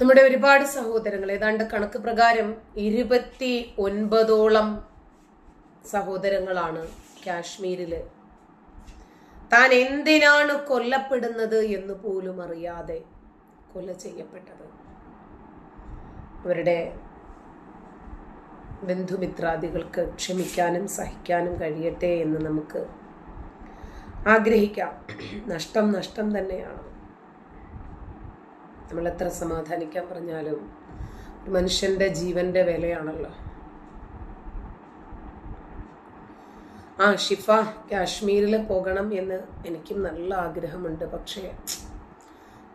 നമ്മുടെ ഒരുപാട് സഹോദരങ്ങൾ ഏതാണ്ട് കണക്ക് പ്രകാരം ഇരുപത്തി ഒൻപതോളം സഹോദരങ്ങളാണ് കാശ്മീരിൽ താൻ എന്തിനാണ് കൊല്ലപ്പെടുന്നത് എന്ന് പോലും അറിയാതെ കൊല ചെയ്യപ്പെട്ടത്. അവരുടെ ബന്ധുമിത്രാദികൾക്ക് ക്ഷമിക്കാനും സഹിക്കാനും കഴിയട്ടെ എന്ന് നമുക്ക് ആഗ്രഹിക്കാം. നഷ്ടം നഷ്ടം തന്നെയാണ്. നമ്മൾ എത്ര സമാധാനിക്കാൻ പറഞ്ഞാലും ഒരു മനുഷ്യന്റെ ജീവന്റെ വിലയാണല്ലോ. ആ ഷിഫ കാശ്മീരിൽ പോകണം എന്ന് എനിക്കും നല്ല ആഗ്രഹമുണ്ട്. പക്ഷേ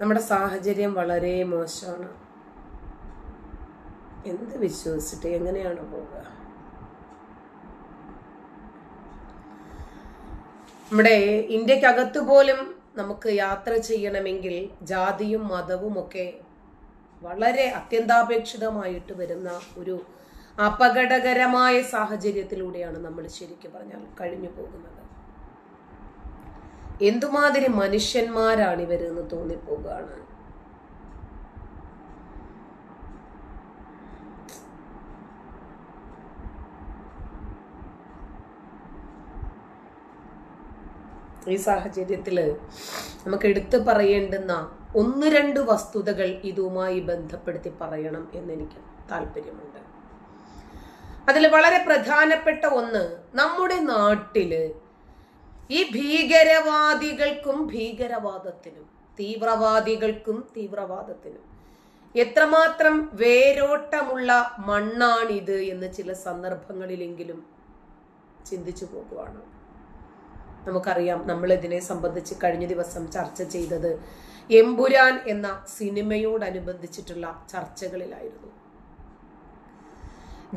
നമ്മുടെ സാഹചര്യം വളരെ മോശമാണ്. എന്ത് വിശ്വസിച്ചിട്ട് എങ്ങനെയാണ് പോവുക? നമ്മുടെ ഇന്ത്യക്കകത്ത് പോലും നമുക്ക് യാത്ര ചെയ്യണമെങ്കിൽ ജാതിയും മതവും ഒക്കെ വളരെ അത്യന്താപേക്ഷിതമായിട്ട് വരുന്ന ഒരു അപകടകരമായ സാഹചര്യത്തിലൂടെയാണ് നമ്മൾ ശരിക്കും പറഞ്ഞാൽ കഴിഞ്ഞു പോകുന്നത്. എന്തുമാതിരി മനുഷ്യന്മാരാണ് ഇവരെന്ന് തോന്നിപ്പോവുകയാണ് ഈ സാഹചര്യത്തിൽ നമുക്ക് എടുത്തു പറയേണ്ടുന്ന ഒന്ന് രണ്ട് വസ്തുതകൾ ഇതുമായി ബന്ധപ്പെടുത്തി പറയണം എന്നെനിക്ക് താല്പര്യമുണ്ട്. അതിൽ വളരെ പ്രധാനപ്പെട്ട ഒന്ന് നമ്മുടെ നാട്ടിൽ ഈ ഭീകരവാദികൾക്കും ഭീകരവാദത്തിനും തീവ്രവാദികൾക്കും തീവ്രവാദത്തിനും എത്രമാത്രം വേരോട്ടമുള്ള മണ്ണാണിത് എന്ന് ചില സന്ദർഭങ്ങളിലെങ്കിലും ചിന്തിച്ചു പോകുവാണ്. നമുക്കറിയാം നമ്മൾ ഇതിനെ സംബന്ധിച്ച് കഴിഞ്ഞ ദിവസം ചർച്ച ചെയ്തത് എമ്പുരാൻ എന്ന സിനിമയോടനുബന്ധിച്ചിട്ടുള്ള ചർച്ചകളിലായിരുന്നു.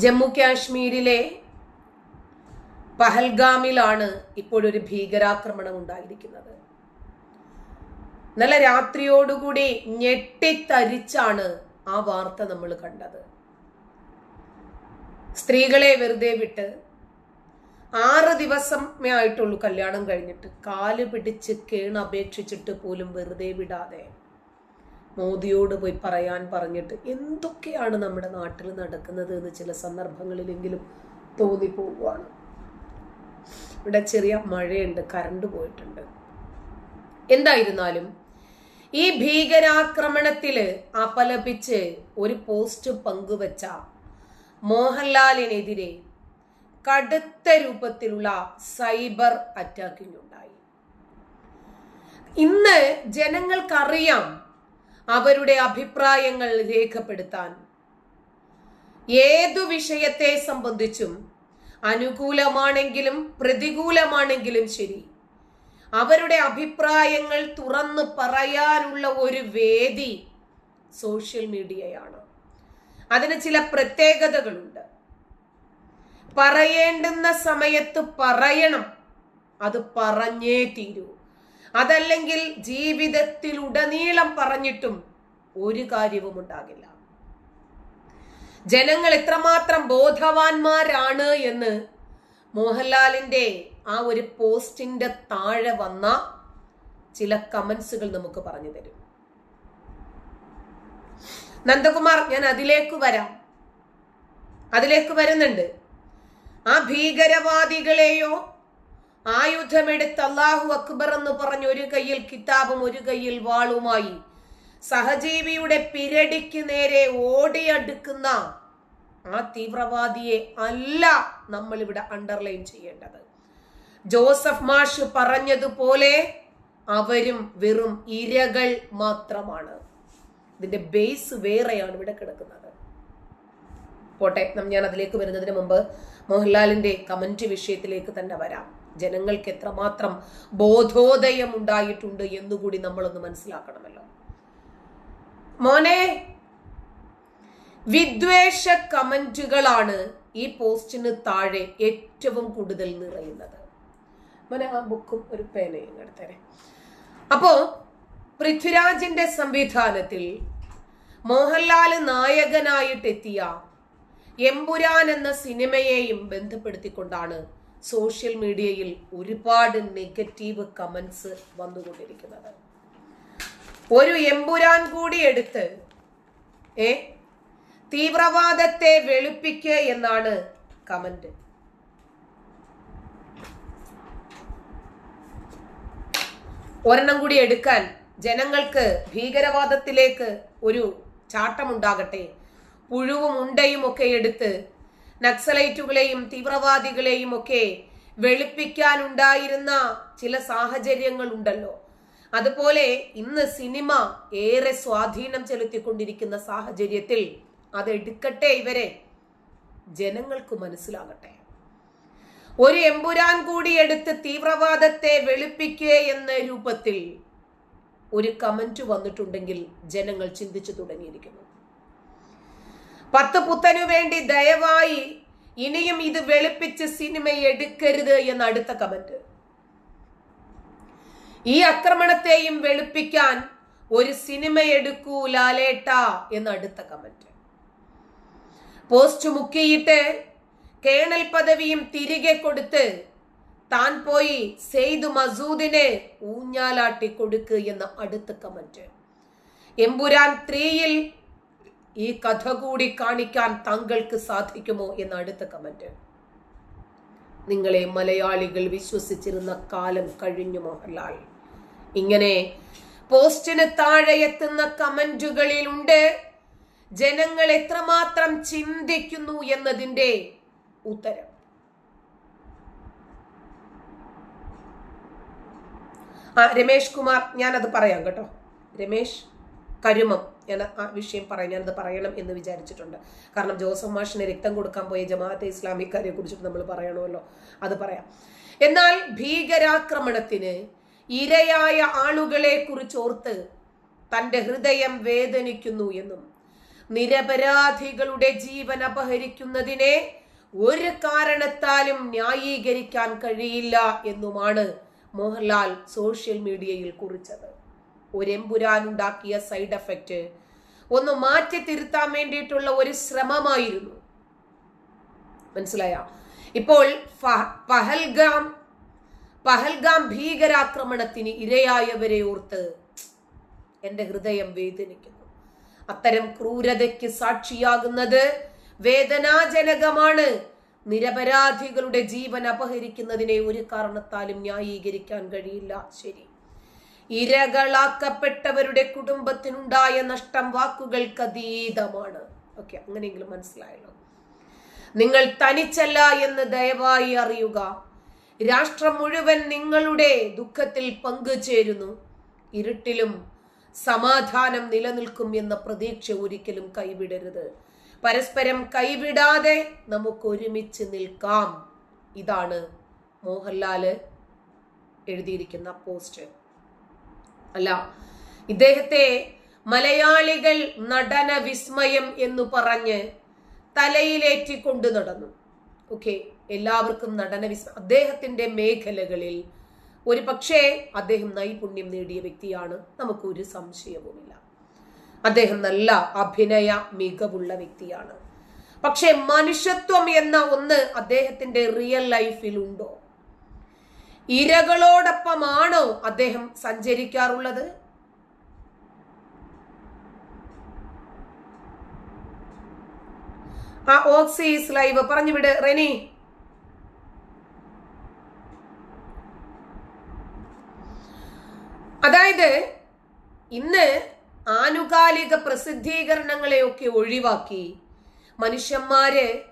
ജമ്മു കാശ്മീരിലെ പഹൽഗാമിലാണ് ഇപ്പോഴൊരു ഭീകരാക്രമണം ഉണ്ടായിരിക്കുന്നത് നല്ല രാത്രിയോടുകൂടി ഞെട്ടിത്തരിച്ചാണ് ആ വാർത്ത നമ്മൾ കണ്ടത്. സ്ത്രീകളെ വെറുതെ വിട്ട് ആറ് ദിവസമേ ആയിട്ടുള്ളൂ കല്യാണം കഴിഞ്ഞിട്ട്. കാൽ പിടിച്ച് കേണ് അപേക്ഷിച്ചിട്ട് പോലും വെറുതെ വിടാതെ. മോദിയോട് പോയി പറയാൻ പറഞ്ഞിട്ട് എന്തൊക്കെയാണ് നമ്മുടെ നാട്ടിൽ നടക്കുന്നത് എന്ന് ചില സന്ദർഭങ്ങളിലെങ്കിലും തോന്നിപ്പോവുകയാണ് ഇവിടെ ചെറിയ മഴയുണ്ട് കറണ്ട് പോയിട്ടുണ്ട്. എന്തായിരുന്നാലും ഈ ഭീകരാക്രമണത്തിൽ അപലപിച്ച് ഒരു പോസ്റ്റ് പങ്കുവച്ച മോഹൻലാലിനെതിരെ കടുത്ത രൂപത്തിലുള്ള സൈബർ അറ്റാക്കിംഗ് ഉണ്ടായി ഇന്ന് ജനങ്ങൾക്കറിയാം അവരുടെ അഭിപ്രായങ്ങൾ രേഖപ്പെടുത്താൻ ഏതു വിഷയത്തെ സംബന്ധിച്ചും അനുകൂലമാണെങ്കിലും പ്രതികൂലമാണെങ്കിലും ശരി. അവരുടെ അഭിപ്രായങ്ങൾ തുറന്നു പറയാനുള്ള ഒരു വേദി സോഷ്യൽ മീഡിയയാണ്. അതിന് ചില പ്രത്യേകതകളുണ്ട്. പറയേണ്ടുന്ന സമയത്ത് പറയണം. അത് പറഞ്ഞേ തീരൂ. അതല്ലെങ്കിൽ ജീവിതത്തിൽ ഉടനീളം പറഞ്ഞിട്ടും ഒരു കാര്യവും ഉണ്ടാകില്ല. ജനങ്ങൾ എത്രമാത്രം ബോധവാന്മാരാണ് എന്ന് മോഹൻലാലിന്റെ ആ ഒരു പോസ്റ്റിന്റെ താഴെ വന്ന ചില കമന്റ്സുകൾ നമുക്ക് പറഞ്ഞു തരും. നന്ദകുമാർ ഞാൻ അതിലേക്ക് വരാം. അതിലേക്ക് വരുന്നുണ്ട്. ആ ഭീകരവാദികളെയോ? ആയുധമെടുത്ത് അള്ളാഹു അക്ബർ എന്ന് പറഞ്ഞ് ഒരു കയ്യിൽ കിതാബും ഒരു കയ്യിൽ വാളുമായി സഹജീവിയുടെ പിരടിക്ക് നേരെ ഓടിയടുക്കുന്ന ആ തീവ്രവാദിയെ അല്ല നമ്മൾ ഇവിടെ അണ്ടർലൈൻ ചെയ്യേണ്ടത്. ജോസഫ് മാഷ് പറഞ്ഞതുപോലെ അവരും വെറും ഇരകൾ മാത്രമാണ്. ഇതിന്റെ ബേസ് വേറെയാണ് ഇവിടെ കിടക്കുന്നത്. പോട്ടെ ഞാൻ അതിലേക്ക് വരുന്നതിന് മുമ്പ് മോഹൻലാലിന്റെ കമന്റ് വിഷയത്തിലേക്ക് തന്നെ വരാം. ജനങ്ങൾക്ക് എത്രമാത്രം ബോധോദയം ഉണ്ടായിട്ടുണ്ട് എന്നുകൂടി നമ്മളൊന്ന് മനസ്സിലാക്കണമല്ലോ. മോനെ വിദ്വേഷ കമന്റുകളാണ് ഈ പോസ്റ്റിന് താഴെ ഏറ്റവും കൂടുതൽ നിറയുന്നത്. മോനെ ആ ബുക്കും ഒരു പേനയും എടുത്തേരെ. അപ്പോ പൃഥ്വിരാജിന്റെ സംവിധാനത്തിൽ മോഹൻലാൽ നായകനായിട്ടെത്തിയ എമ്പുരാൻ എന്ന സിനിമയെയും ബന്ധപ്പെടുത്തിക്കൊണ്ടാണ് സോഷ്യൽ മീഡിയയിൽ ഒരുപാട് നെഗറ്റീവ് കമൻസ് വന്നുകൊണ്ടിരിക്കുന്നത്. ഒരു എമ്പുരാൻ കൂടി എടുത്ത് ഏ? തീവ്രവാദത്തെ വെളുപ്പിക്കുക എന്നാണ് കമന്റ്. ഒരെണ്ണം കൂടി എടുക്കാൻ ജനങ്ങൾക്ക് ഭീകരവാദത്തിലേക്ക് ഒരു ചാട്ടമുണ്ടാകട്ടെ പുഴുവും ഉണ്ടയും ഒക്കെ എടുത്ത് നക്സലൈറ്റുകളെയും തീവ്രവാദികളെയും ഒക്കെ വെളുപ്പിക്കാനുണ്ടായിരുന്ന ചില സാഹചര്യങ്ങൾ ഉണ്ടല്ലോ. അതുപോലെ ഇന്ന് സിനിമ ഏറെ സ്വാധീനം ചെലുത്തിക്കൊണ്ടിരിക്കുന്ന സാഹചര്യത്തിൽ അതെടുക്കട്ടെ ഇവരെ. ജനങ്ങൾക്ക് മനസ്സിലാകട്ടെ. ഒരു എമ്പുരാൻ കൂടി എടുത്ത് തീവ്രവാദത്തെ വെളുപ്പിക്കുക എന്ന രൂപത്തിൽ ഒരു കമന്റ് വന്നിട്ടുണ്ടെങ്കിൽ ജനങ്ങൾ ചിന്തിച്ചു തുടങ്ങിയിരിക്കുന്നു. പത്ത് പുത്തനു വേണ്ടി ദയവായി ഇനിയും ഇത് വെളുപ്പിച്ച് സിനിമ എടുക്കരുത് എന്ന് അടുത്ത കമന്റ്. ഈ ആക്രമണത്തെയും വെളുപ്പിക്കാൻ ഒരു സിനിമ എടുക്കൂ ലാലേട്ട എന്ന് അടുത്ത കമന്റ്. പോസ്റ്റ് മുക്കിയിട്ട് കേണൽ പദവിയും തിരികെ കൊടുത്ത് താൻ പോയി സെയ്ദ് മസൂദിനെ ഊഞ്ഞാലാട്ടി കൊടുക്കുക എന്ന അടുത്ത കമന്റ്. എമ്പുരാൻ ത്രീയിൽ ഈ കഥ കൂടി കാണിക്കാൻ താങ്കൾക്ക് സാധിക്കുമോ എന്ന അടുത്ത കമന്റ് നിങ്ങളെ മലയാളികൾ വിശ്വസിച്ചിരുന്ന കാലം കഴിഞ്ഞു മോഹൻലാൽ. ഇങ്ങനെ പോസ്റ്റിന് താഴെ എത്തുന്ന കമന്റുകളിലുണ്ട് ജനങ്ങൾ എത്രമാത്രം ചിന്തിക്കുന്നു എന്നതിന്റെ ഉത്തരം. രമേഷ് കുമാർ ഞാനത് പറയാം കേട്ടോ. രമേഷ് കരുമം. ഞാൻ ആ വിഷയം പറയാം ഞാനത് പറയണം എന്ന് വിചാരിച്ചിട്ടുണ്ട്. കാരണം ജോസഫ് മാഷിന് രക്തം കൊടുക്കാൻ പോയ ജമാഅത്തെ ഇസ്ലാമിക്കാരെ കുറിച്ചിട്ട് നമ്മൾ പറയണമല്ലോ. അത് പറയാം. എന്നാൽ ഭീകരാക്രമണത്തിന് ഇരയായ ആളുകളെ കുറിച്ച് ഓർത്ത് തന്റെ ഹൃദയം വേദനിക്കുന്നു എന്നും നിരപരാധികളുടെ ജീവൻ അപഹരിക്കുന്നതിനെ ഒരു കാരണത്താലും ന്യായീകരിക്കാൻ കഴിയില്ല എന്നുമാണ് മോഹൻലാൽ സോഷ്യൽ മീഡിയയിൽ കുറിച്ചത്. ഒരു ഉണ്ടാക്കിയ സൈഡ് എഫക്റ്റ് ഒന്ന് മാറ്റി തിരുത്താൻ വേണ്ടിയിട്ടുള്ള ഒരു ശ്രമമായിരുന്നു. മനസ്സിലായ? ഇപ്പോൾ പഹൽഗാം പഹൽഗാം ഭീകരാക്രമണത്തിന് ഇരയായവരെ ഓർത്ത് എന്റെ ഹൃദയം വേദനിക്കുന്നു. അത്തരം ക്രൂരതയ്ക്ക് സാക്ഷിയാകുന്നത് വേദനാജനകമാണ്. നിരപരാധികളുടെ ജീവൻ അപഹരിക്കുന്നതിനെ ഒരു കാരണത്താലും ന്യായീകരിക്കാൻ കഴിയില്ല. ശരി. ഇരകളാക്കപ്പെട്ടവരുടെ കുടുംബത്തിനുണ്ടായ നഷ്ടം വാക്കുകൾക്ക് അതീതമാണ്. ഓക്കെ അങ്ങനെയെങ്കിലും മനസ്സിലായല്ലോ. നിങ്ങൾ തനിച്ചല്ല എന്ന് ദയവായി അറിയുക. രാഷ്ട്രം മുഴുവൻ നിങ്ങളുടെ ദുഃഖത്തിൽ പങ്കുചേരുന്നു. ഇരുട്ടിലും സമാധാനം നിലനിൽക്കും എന്ന പ്രതീക്ഷ ഒരിക്കലും കൈവിടരുത്. പരസ്പരം കൈവിടാതെ നമുക്ക് ഒരുമിച്ച് നിൽക്കാം. ഇതാണ് മോഹൻലാൽ എഴുതിയിരിക്കുന്ന പോസ്റ്റ് അല്ല ഇദ്ദേഹത്തെ മലയാളികൾ നടന വിസ്മയം എന്ന് പറഞ്ഞ് തലയിലേറ്റിക്കൊണ്ട് നടന്നു. ഓക്കെ എല്ലാവർക്കും നടന വിസ്മയം അദ്ദേഹത്തിന്റെ മേഖലകളിൽ ഒരു പക്ഷേ അദ്ദേഹം നൈപുണ്യം നേടിയ വ്യക്തിയാണ് നമുക്കൊരു സംശയവുമില്ല. അദ്ദേഹം നല്ല അഭിനയ മികവുള്ള വ്യക്തിയാണ്. പക്ഷേ മനുഷ്യത്വം എന്ന ഒന്ന് അദ്ദേഹത്തിന്റെ റിയൽ ലൈഫിൽ ഉണ്ടോ? ഇരകളോടൊപ്പമാണോ അദ്ദേഹം സഞ്ചരിക്കാറുള്ളത്? ആ ഓക്സിസ് ലൈവ് പറഞ്ഞു വിട് റെനി. അതായത് ഇന്ന് ആനുകാലിക പ്രസിദ്ധീകരണങ്ങളെയൊക്കെ ഒഴിവാക്കി മനുഷ്യന്മാരെ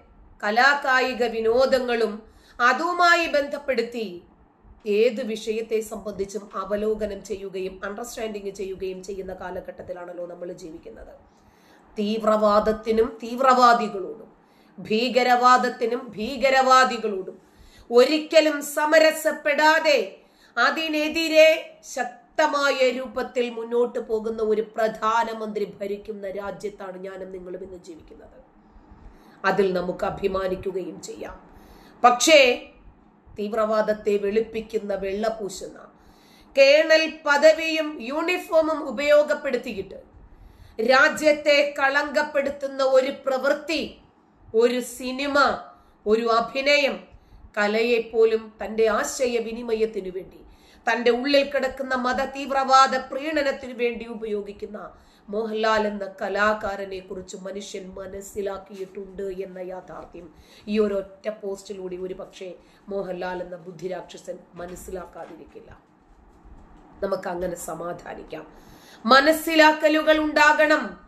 കലാകായിക വിനോദങ്ങളും അതുമായി ബന്ധപ്പെടുത്തി ഏത് വിഷയത്തെ സംബന്ധിച്ചും അവലോകനം ചെയ്യുകയും അണ്ടർസ്റ്റാൻഡിങ് ചെയ്യുകയും ചെയ്യുന്ന കാലഘട്ടത്തിലാണല്ലോ നമ്മൾ ജീവിക്കുന്നത്. തീവ്രവാദത്തിനും തീവ്രവാദികളോടും ഭീകരവാദത്തിനും ഭീകരവാദികളോടും ഒരിക്കലും സമരസപ്പെടാതെ അതിനെതിരെ ശക്തമായ രൂപത്തിൽ മുന്നോട്ട് പോകുന്ന ഒരു പ്രധാനമന്ത്രി ഭരിക്കുന്ന രാജ്യത്താണ് ഞാനും നിങ്ങളും ഇന്ന് ജീവിക്കുന്നത്. അതിൽ നമുക്ക് അഭിമാനിക്കുകയും ചെയ്യാം. പക്ഷേ തീവ്രവാദത്തെ വെളുപ്പിക്കുന്ന വെള്ളപൂശുന്ന കേണൽ പദവിയും യൂണിഫോമും ഉപയോഗപ്പെടുത്തിയിട്ട് രാജ്യത്തെ കളങ്കപ്പെടുത്തുന്ന ഒരു പ്രവൃത്തി ഒരു സിനിമ ഒരു അഭിനയം കലയെപ്പോലും തന്റെ ആശയവിനിമയത്തിനു വേണ്ടി തന്റെ ഉള്ളിൽ കിടക്കുന്ന മത തീവ്രവാദ പ്രീണനത്തിനു വേണ്ടി ഉപയോഗിക്കുന്ന മോഹൻലാൽ എന്ന കലാകാരനെ കുറിച്ച് മനുഷ്യൻ മനസ്സിലാക്കിയിട്ടുണ്ട് എന്ന യാഥാർത്ഥ്യം. ഈ ഒരൊറ്റ പോസ്റ്റിലൂടെ ഒരു പക്ഷേ മോഹൻലാൽ എന്ന ബുദ്ധിരാക്ഷസൻ മനസ്സിലാക്കാതിരിക്കില്ല. നമുക്ക് അങ്ങനെ സമാധാനിക്കാം. മനസ്സിലാക്കലുകൾ ഉണ്ടാകണം.